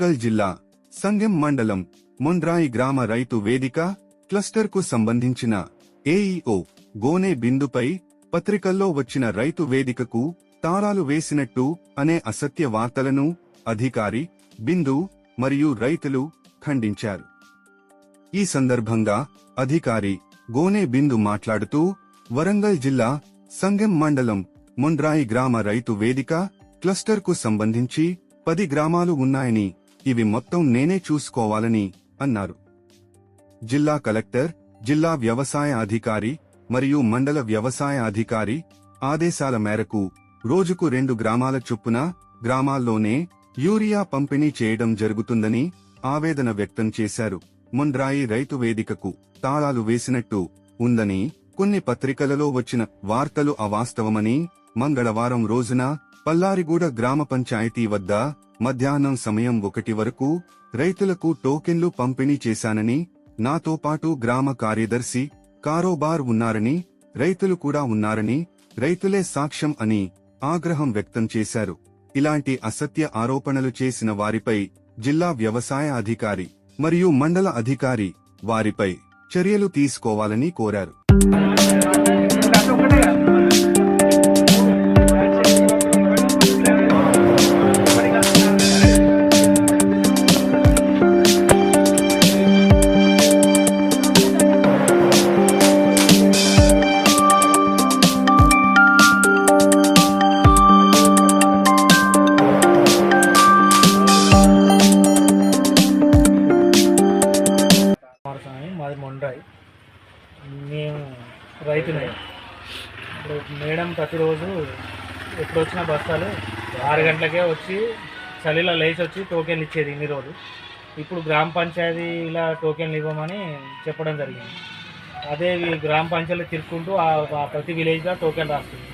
వరంగల్ జిల్లా సంగెం మండలం మొండ్రాయి గ్రామ రైతు వేదిక క్లస్టర్కు సంబంధించిన ఏఈఓ గోనె బిందుపై పత్రికల్లో వచ్చిన రైతు వేదికకు తాళాలు వేసినట్టు అనే అసత్య వార్తలను అధికారి బిందు మరియు రైతులు ఖండించారు. ఈ సందర్భంగా అధికారి గోనె బిందు మాట్లాడుతూ వరంగల్ జిల్లా సంగెం మండలం మొండ్రాయి గ్రామ రైతు వేదిక క్లస్టర్కు సంబంధించి పది గ్రామాలు ఉన్నాయని ఇవి మొత్తం నేనే చూసుకోవాలని అన్నారు. జిల్లా కలెక్టర్ జిల్లా వ్యవసాయ అధికారి మరియు మండల వ్యవసాయ అధికారి ఆదేశాల మేరకు రోజుకు రెండు గ్రామాల చొప్పున గ్రామాల్లోనే యూరియా పంపిణీ చేయడం జరుగుతుందని ఆవేదన వ్యక్తం చేశారు. మొండ్రాయి రైతు వేదికకు తాళాలు వేసినట్టు ఉందని కొన్ని పత్రికలలో వచ్చిన వార్తలు అవాస్తవమని మంగళవారం రోజున పల్లారిగూడ గ్రామ పంచాయతీ వద్ద మధ్యాహ్నం సమయం ఒకటి వరకు రైతులకు టోకెన్లు పంపిణీ చేశానని నాతో పాటు గ్రామ కార్యదర్శి కారోబార్ ఉన్నారని రైతులు కూడా ఉన్నారని రైతులే సాక్ష్యం అని ఆగ్రహం వ్యక్తం చేశారు. ఇలాంటి అసత్య ఆరోపణలు చేసిన వారిపై జిల్లా వ్యవసాయ అధికారి మరియు మండల అధికారి వారిపై చర్యలు తీసుకోవాలని కోరారు. ప్రతిరోజు ఎప్పుడు వచ్చిన బస్తాలు ఆరు గంటలకే వచ్చి చలిలో లేచి వచ్చి టోకెన్లు ఇచ్చేది ఇన్ని రోజు ఇప్పుడు గ్రామ పంచాయతీ ఇలా టోకెన్లు ఇవ్వమని చెప్పడం జరిగింది. అదే గ్రామ పంచాయతీ తిరుక్కుంటూ ఆ- ప్రతి విలేజ్లో టోకెన్ రాస్తుంది.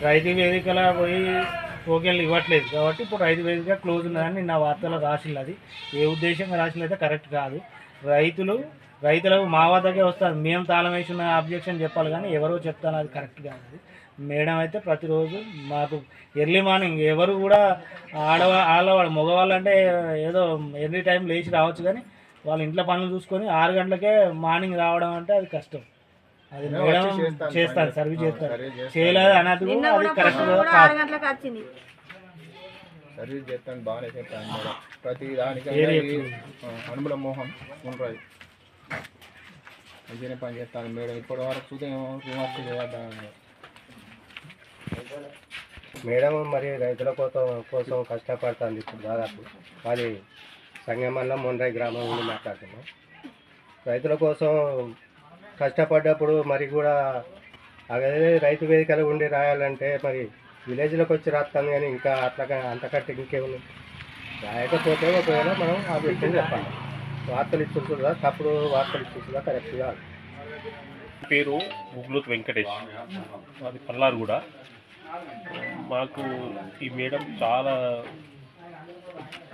రైతు వేదికల పోయి టోకెన్లు ఇవ్వట్లేదు కాబట్టి ఇప్పుడు రైతు వేదిక క్లోజ్ ఉన్నదని నిన్న వార్తలో రాసింది అది. ఏ ఉద్దేశంగా రాసింది అయితే కరెక్ట్ కాదు. రైతులు రైతులకు మా వద్దకే వస్తారు. మేము తాళం వేసిన అబ్జెక్షన్ చెప్పాలి కానీ ఎవరో చెప్తాను అది కరెక్ట్ కాదు అది మేడం అయితే ప్రతిరోజు మాకు ఎర్లీ మార్నింగ్ ఎవరు కూడా ఆడవా ఆడవాళ్ళు మగవాళ్ళు అంటే ఏదో ఎర్లీ టైం లేచి రావచ్చు కానీ వాళ్ళ ఇంట్లో పనులు చూసుకొని ఆరు గంటలకే మార్నింగ్ రావడం అంటే అది కష్టం. అది మేడం చేస్తాను సర్వీస్ చేస్తాను చేయలేదు కూడా అది కరెక్ట్ సర్వీస్ చేస్తాను బాగానే ప్రతి దానికి మోహన్ ఉండరాయి మంచిగానే పని చేస్తాను మేడం ఇప్పటి వరకు చూద్దాం విమర్శ మేడం మరి రైతుల కోసం కోసం కష్టపడుతుంది ఇప్పుడు దాదాపు మాది సంగమంలో మొండ్రై గ్రామం నుండి మాట్లాడుతున్నాం రైతుల కోసం కష్టపడ్డప్పుడు మరి కూడా అదే రైతు వేదికలు ఉండి రాయాలంటే మరి విలేజ్లోకి వచ్చి రాస్తాను కానీ ఇంకా అట్లా అంతకంటే ఇంకేముంది రాయకపోతే ఒకవేళ మనం ఆ విషయం చెప్పాలి వార్తలు ఇస్తుంటుందా తప్పుడు వార్తలు ఇస్తుంటుందా కరెక్ట్గా పేరు ముగ్గులోత్ వెంకటేష్. మాది పల్లారు కూడా. మాకు ఈ మేడం చాలా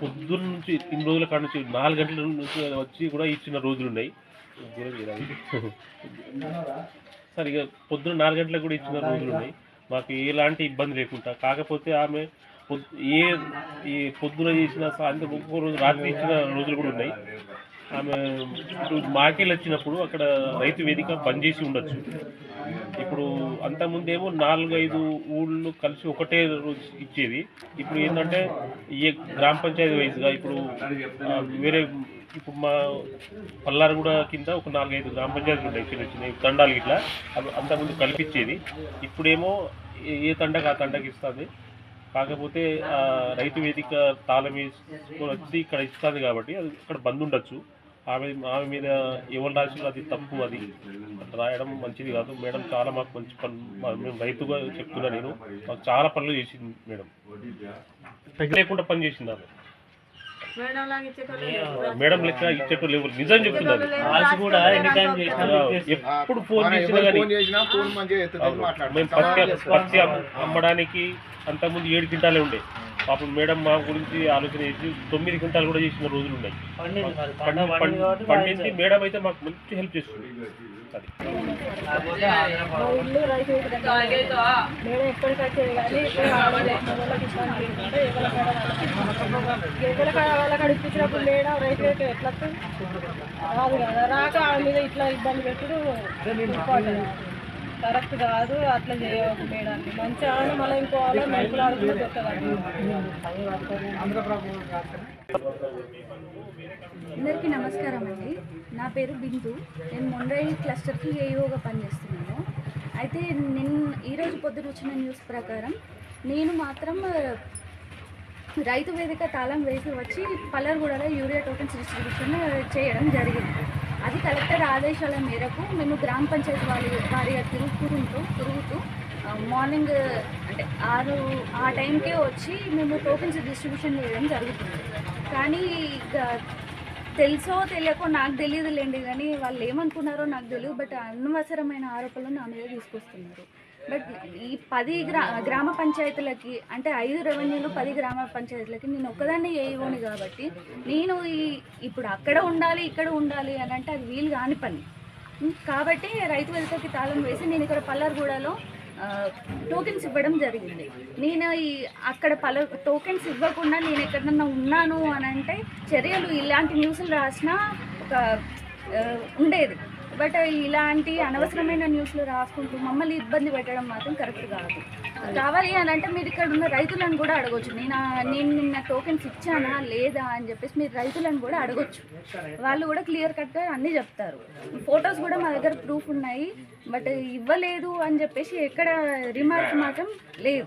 పొద్దున్న నుంచి ఇన్ని రోజుల కాడ నుంచి నాలుగు గంటల నుంచి వచ్చి కూడా ఇచ్చిన రోజులు ఉన్నాయి. సరే ఇక పొద్దున్న నాలుగు గంటలకు కూడా ఇచ్చిన రోజులు ఉన్నాయి. మాకు ఎలాంటి ఇబ్బంది లేకుండా. కాకపోతే ఆమె ఏ ఈ పొద్దున చేసిన సాయంత్రం ఒక్కో రోజు రాత్రి ఇచ్చిన రోజులు కూడా ఉన్నాయి. ఆమె ఇప్పుడు మాకేళ్ళు వచ్చినప్పుడు అక్కడ రైతు వేదిక బంద్ చేసి ఉండొచ్చు. ఇప్పుడు అంతకుముందేమో నాలుగు ఐదు ఊళ్ళు కలిసి ఒకటే రోజు ఇచ్చేది ఇప్పుడు ఏంటంటే ఏ గ్రామ పంచాయతీ వైజ్గా ఇప్పుడు వేరే ఇప్పుడు మా పల్లారు కూడా కింద ఒక నాలుగైదు గ్రామ పంచాయతీలు ఉన్నాయి చిన్న చిన్న తండాలు ఇట్లా అవి అంతకుముందు కల్పించేది. ఇప్పుడేమో ఏ- ఏ తండకు ఆ తండకి ఇస్తుంది. కాకపోతే రైతు వేదిక తాళం వేసుకొని వచ్చి ఇక్కడ ఇస్తుంది కాబట్టి అది ఇక్కడ బంద్ ఉండొచ్చు. ఆమె ఆమె మీద ఎవరు రాసినా అది తప్పు అది రాయడం మంచిది కాదు. మేడం చాలా మాకు మంచి పనులు మేము రైతుగా చెప్తున్నా నేను. మాకు చాలా పనులు చేసింది మేడం. లేకుండా పని చేసింది ఆమె. మేడం లెక్క ఇచ్చేటోళ్ళు ఎవరు నిజం చెప్తున్నది వాళ్ళకి కూడా ఎనీ టైం చేసినా ఎప్పుడు ఫోన్ చేసినా కానీ మేము పత్తి పత్తి అమ్- అమ్మడానికి అంతకుముందు ఏడు క్వింటాలే ఉండే. పాపం మేడం మా గురించి ఆలోచన చేసి తొమ్మిది క్వింటాలు కూడా చేసిన రోజులు ఉన్నాయి. పండింది మేడం అయితే మాకు మంచి హెల్ప్ చేస్తుంది అది. కాడ వాళ్ళకి అడిపించినప్పుడు మేడం రైతు వేదిక ఎట్లా? రాదు కదా. రాక ఆమె మీద ఇట్లా ఇబ్బంది పెట్టుడు. కరెక్ట్ కాదు అట్లా చేయవద్దు మేడాన్ని మంచిగా మళ్ళీ ఇంకో వాళ్ళు మెరుపులు అందరికీ నమస్కారం అండి. నా పేరు బిందు. నేను మొండ్రై క్లస్టర్కి ఏయోగా పనిచేస్తున్నాను. అయితే నిన్న ఈరోజు పొద్దున వచ్చిన న్యూస్ ప్రకారం నేను మాత్రం రైతు వేదిక తాళం వేసి వచ్చి పల్లర్గూడలో యూరియా టోకెన్స్ డిస్ట్రిబ్యూషన్ చేయడం జరిగింది. కలెక్టర్ ఆదేశాల మేరకు మేము గ్రామ పంచాయతీ వారి వారి తిరుగుతుంటూ తిరుగుతూ మార్నింగ్ అంటే ఆరు ఆ టైంకే వచ్చి మేము టోకెన్స్ డిస్ట్రిబ్యూషన్ చేయడం జరుగుతుంది. కానీ తెలుసో తెలియకో నాకు తెలియదులేండి కానీ వాళ్ళు ఏమనుకున్నారో నాకు తెలియదు బట్ అనవసరమైన ఆరోపణలు నా మీద తీసుకొస్తున్నారు. బట్ ఈ పది గ్రా గ్రామ పంచాయతీలకి అంటే ఐదు రెవెన్యూలు పది గ్రామ పంచాయతీలకి నేను ఒక్కదాన్ని ఏఈఓని కాబట్టి నేను ఈ ఇప్పుడు అక్కడ ఉండాలి ఇక్కడ ఉండాలి అని అంటే అది వీలు కాని పని. కాబట్టి రైతు వెలుకకి తాళం వేసి నేను ఇక్కడ పల్లర్గూడలో టోకెన్స్ ఇవ్వడం జరిగింది. నేను ఈ అక్కడ పలు టోకెన్స్ ఇవ్వకుండా నేను ఎక్కడన్నా ఉన్నాను అని అంటే చర్యలు ఇలాంటి న్యూస్లు రాసినా ఒక ఉండేది. బట్ ఇలాంటి అనవసరమైన న్యూస్లు రాసుకుంటూ మమ్మల్ని ఇబ్బంది పెట్టడం మాత్రం కరెక్ట్ కాదు. కావాలి అని అంటే మీరు ఇక్కడ ఉన్న రైతులను కూడా అడగొచ్చు. నేను నేను నిన్న టోకెన్స్ ఇచ్చానా లేదా అని చెప్పేసి మీరు రైతులను కూడా అడగొచ్చు. వాళ్ళు కూడా క్లియర్ కట్గా అన్నీ చెప్తారు. ఫొటోస్ కూడా మా దగ్గర ప్రూఫ్ ఉన్నాయి. బట్ ఇవ్వలేదు అని చెప్పేసి ఎక్కడ రిమార్క్ మాత్రం లేదు